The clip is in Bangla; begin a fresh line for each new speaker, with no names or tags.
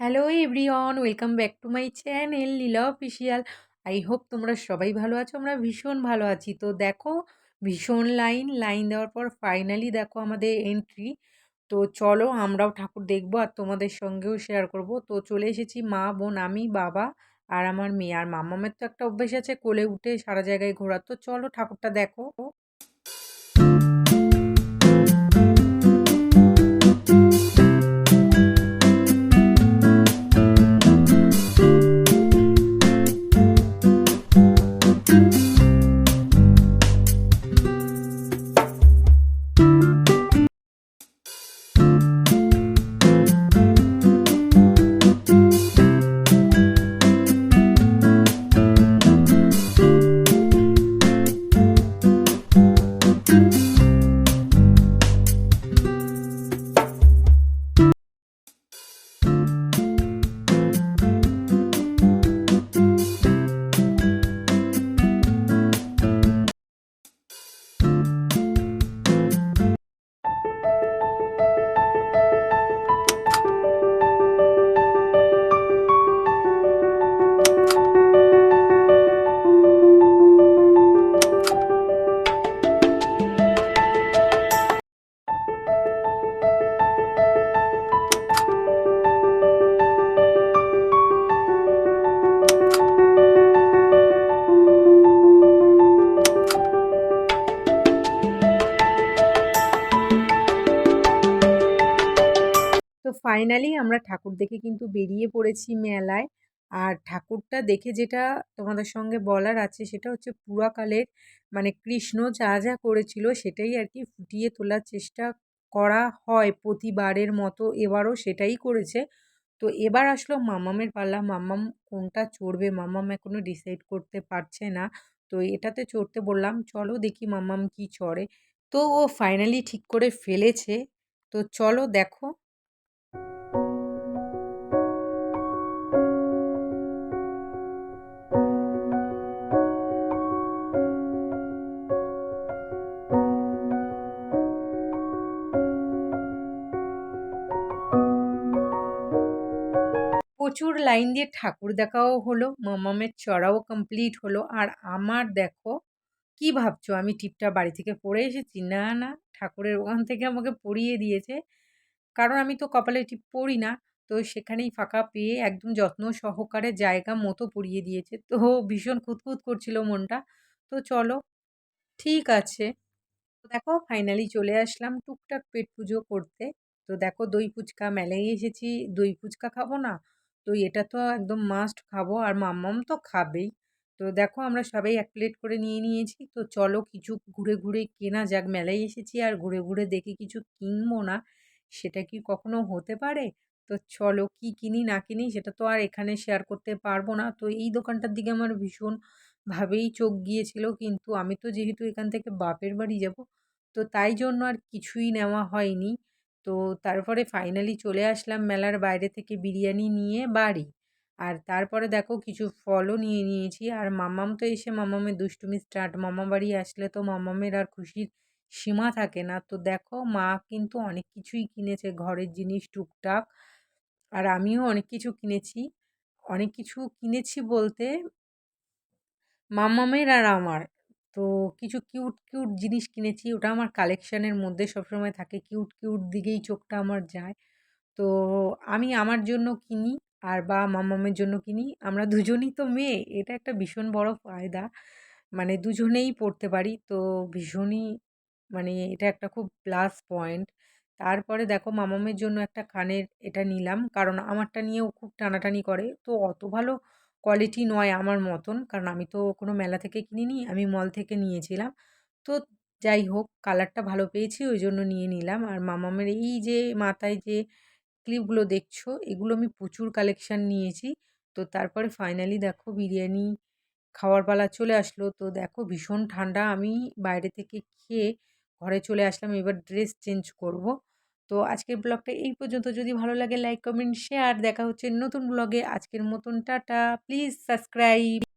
Hello everyone, welcome back to my channel Leela official I hope তোমরা সবাই ভালো আছো, আমরা ভীষণ ভালো আছি। তো দেখো, ভীষণ লাইন লাইন দেওয়ার পর ফাইনালি দেখো আমাদের এন্ট্রি তো চলো আমরাও ঠাকুর দেখব আর তোমাদের সঙ্গেও শেয়ার করব। তো চলে এসেছি মা, বোন, আমি, বাবা আর আমার মেয়ে। আর মামামের তো একটা অভ্যেস আছে কোলে উঠে সারা জায়গায় ঘোরা তো চলো ঠাকুরটা দেখো। ফাইনালি আমরা ঠাকুর দেখে কিন্তু বেরিয়ে পড়েছি মেলায়। আর ঠাকুরটা দেখে যেটা তোমাদের সঙ্গে বলার আছে সেটা হচ্ছে পুরাকালের মানে কৃষ্ণ যা যা করেছিল সেটাই আর কি ফুটিয়ে তোলার চেষ্টা করা হয় প্রতিবারের মতো এবারও সেটাই করেছে। তো এবার আসলো মামামের পাল্লা মামাম কোনটা চড়বে? মামাম এখনও ডিসাইড করতে পারছে না। তো এটাতে চড়তে বললাম, চলো দেখি মামাম কি চড়ে। তো ও ফাইনালি ঠিক করে ফেলেছে। তো চলো দেখো। প্রচুর লাইন দিয়ে ঠাকুর দেখাও হলো, মামামের চড়াও কমপ্লিট হলো। আর আমার দেখো, কি ভাবছ? আমি টিপটা বাড়ি থেকে পরে এসেছি? না না, ঠাকুরের ওখান থেকে আমাকে পরিয়ে দিয়েছে। কারণ আমি তো কপালে টিপ পরি না, তো সেখানেই ফাঁকা পেয়ে একদম যত্ন সহকারে জায়গা মতো পরিয়ে দিয়েছে। তো ভীষণ খুঁতখুত করছিল মনটা। তো চলো, ঠিক আছে। দেখো ফাইনালি চলে আসলাম টুকটাক পেট পুজো করতে। তো দেখো, দই ফুচকা মেলায় এসেছি। দই ফুচকা খাব না? তো এটা তো একদম মাস্ট খাব। আর মাম্মাম তো খাবেই। তো দেখো আমরা সবাই এক প্লেট করে নিয়ে নিয়েছি। তো চলো কিছু ঘুরে ঘুরে কেনা যাক। মেলায় এসেছি আর ঘুরে ঘুরে দেখে কিছু কিনবো না। সেটা কি কখনো হতে পারে? তো চলো কি কিনি, না কিনি সেটা তো আর এখানে শেয়ার করতে পারব না। তো এই দোকানটার দিকে আমার ভীষণ ভাবেই চোখ গিয়েছিল। কিন্তু আমি তো যেহেতু এখান থেকে বাপের বাড়ি যাব, তো তাই জন্য আর কিছুই নেওয়া হয়নি। তো তারপরে ফাইনালি চলে আসলাম মেলার বাইরে থেকে বিরিয়ানি নিয়ে বাড়ি। আর তারপরে দেখো কিছু ফলও নিয়ে নিয়েছি। আর মামাম তো এসে মামামের দুষ্টুমি স্টার্ট মামা বাড়ি আসলে তো মামামের আর খুশির সীমা থাকে না। তো দেখো মা কিন্তু অনেক কিছুই কিনেছে ঘরের জিনিস টুকটাক। আর আমিও অনেক কিছু কিনেছি। অনেক কিছু কিনেছি বলতে মামামের আর আমার। তো কিছু কিউট কিউট জিনিস কিনেছি। ওটা আমার কালেকশানের মধ্যে সবসময় থাকে। কিউট কিউট দিকেই চোখটা আমার যায়। তো আমি আমার জন্য কিনি আর বা মামামের জন্য কিনি। আমরা দুজনই তো মেয়ে। এটা একটা ভীষণ বড় ফায়দা। মানে দুজনেই পড়তে পারি। তো ভীষণই মানে এটা একটা খুব প্লাস পয়েন্ট তারপরে দেখো মামামের জন্য একটা কানের এটা নিলাম। কারণ আমারটা নিয়েও খুব টানাটানি করে। তো অত ভালো কোয়ালিটি নয় আমার মতন। কারণ আমি তো কোনো মেলা থেকে কিনিনি, আমি মল থেকে নিয়েছিলাম। তো যাই হোক কালারটা ভালো পেয়েছি, ওই জন্য নিয়ে নিলাম। আর মামামের এই যে মাথায় যে ক্লিপগুলো দেখছ, এগুলো আমি প্রচুর কালেকশান নিয়েছি। তো তারপরে ফাইনালি দেখো বিরিয়ানি খাওয়ার পালা চলে আসলো। তো দেখো ভীষণ ঠান্ডা, আমি বাইরে থেকে খেয়ে ঘরে চলে আসলাম। এবার ড্রেস চেঞ্জ করব। তো আজকের ব্লগটা এই পর্যন্ত। যদি ভালো লাগে, লাইক, কমেন্ট, শেয়ার। দেখা হচ্ছে নতুন ব্লগে। আজকের মতন, টাটা। Please subscribe.